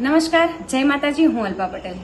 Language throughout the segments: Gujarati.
નમસ્કાર, જય માતાજી, હું અલ્પા પટેલ.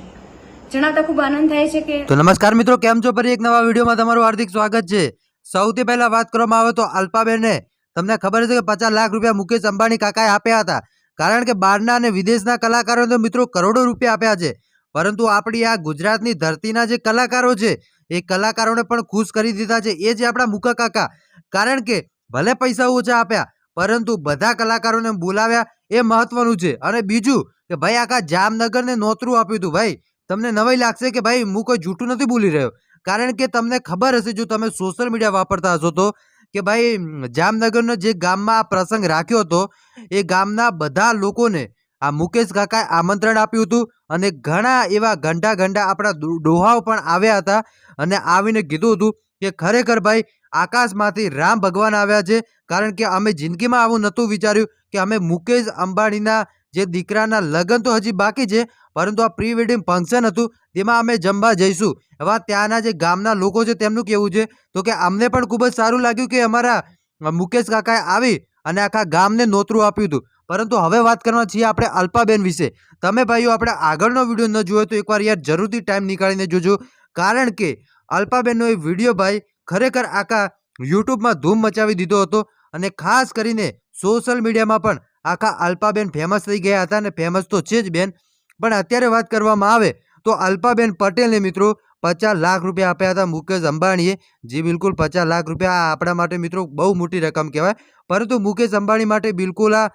જણાવતા ખૂબ આનંદ થાય છે કે તો નમસ્કાર મિત્રો, કેમ છો? ફરી એક નવા વિડીયોમાં તમારું હાર્દિક સ્વાગત છે. સૌથી પહેલા વાત કરવામાં આવે તો અલ્પાબેનને તમને ખબર છે કે પચાસ લાખ રૂપિયા મુકેશ અંબાણી કાકાએ આપ્યા હતા. કારણ કે બહારના અને વિદેશના કલાકારોને તો મિત્રો કરોડો રૂપિયા આપ્યા છે. પરંતુ આપણી આ ગુજરાતની ધરતીના જે કલાકારો છે, એ કલાકારોને પણ ખુશ કરી દીધા છે. એ જે આપણા મુકા કાકા. કારણ કે ભલે પૈસા ઓછા આપ્યા પરંતુ બધા કલાકારોને બોલાવ્યા એ મહત્વનું છે. અને બીજું કે ભાઈ, આખા જામનગરને નોતરું આપ્યું હતું. ભાઈ, તમને નવાઈ લાગશે કે ભાઈ, હું કોઈ જૂઠું નથી બોલી રહ્યો. કારણ કે તમને ખબર હશે, જો તમે સોશિયલ મીડિયા વાપરતા હશો તો, કે ભાઈ, જામનગરનો જે ગામમાં આ પ્રસંગ રાખ્યો હતો, એ ગામના બધા લોકોને આ મુકેશ કાકાએ આમંત્રણ આપ્યું હતું. અને ઘણા એવા ઘંટા ઘંટા આપણા ડોહાઓ પણ આવ્યા હતા. અને આવીને કીધું હતું કે ખરેખર ભાઈ આકાશમાંથી રામ ભગવાન આવ્યા છે. કારણ કે અમે જિંદગીમાં આવું નહોતું વિચાર્યું કે અમે મુકેશ અંબાણીના જે દીકરાના લગ્ન તો હજી બાકી છે, પરંતુ આ પ્રી વેડિંગ ફંક્શન હતું, તેમાં અમે જમવા જઈશું. એવા ત્યાંના જે ગામના લોકો છે, તેમનું કહેવું છે? તો કે અમને પણ ખૂબ જ સારું લાગ્યું કે અમારા મુકેશ કાકાએ આવી અને આખા ગામને નોતરું આપ્યું હતું. પરંતુ હવે વાત કરવા છીએ આપણે અલ્પાબેન વિશે. તમે ભાઈઓ, આપણે આગળનો વીડિયો ન જોયો તો એકવાર યાર જરૂરથી ટાઈમ નીકાળીને જોજો. કારણ કે અલ્પાબેનનો એ વીડિયો ભાઈ ખરેખર આખા યુટ્યુબમાં ધૂમ મચાવી દીધો હતો અને ખાસ કરીને સોશિયલ મીડિયામાં પણ આખા અલ્પાબેન ફેમસ થઈ ગયા હતા અને ફેમસ તો છે જ બેન, પણ અત્યારે વાત કરવામાં આવે તો અલ્પાબેન પટેલને મિત્રો પચાસ લાખ રૂપિયા આપ્યા હતા મુકેશ અંબાણીએ, જે બિલકુલ પચાસ લાખ રૂપિયા આપણા માટે મિત્રો બહુ મોટી રકમ કહેવાય. પરંતુ મુકેશ અંબાણી માટે બિલકુલ આ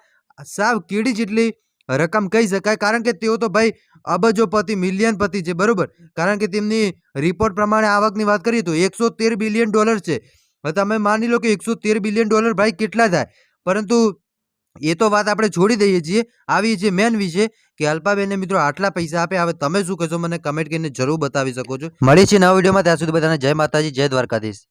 સાવ કીડી જેટલી રકમ કહી શકાય, કારણ કે તેઓ તો ભાઈ અબજોપતિ, મિલિયનપતિ છે, બરાબર? કારણ કે તેમની રિપોર્ટ પ્રમાણે આવકની વાત કરીએ તો એકસો તેર બિલિયન ડોલર છે. તમે માની લો કે એકસો તેર બિલિયન ડોલર ભાઈ કેટલા થાય? પરંતુ એ તો વાત આપણે છોડી દઈએ છીએ. આવી જે મેન વિશે કે અલ્પાબેનને મિત્રો આટલા પૈસા આપે, હવે તમે શું કહેશો? મને કમેન્ટ કરીને જરૂર બતાવી શકો છો. મળી છે નવા વિડીયોમાં. ત્યાં સુધી બધાને જય માતાજી, જય દ્વારકાધીશ.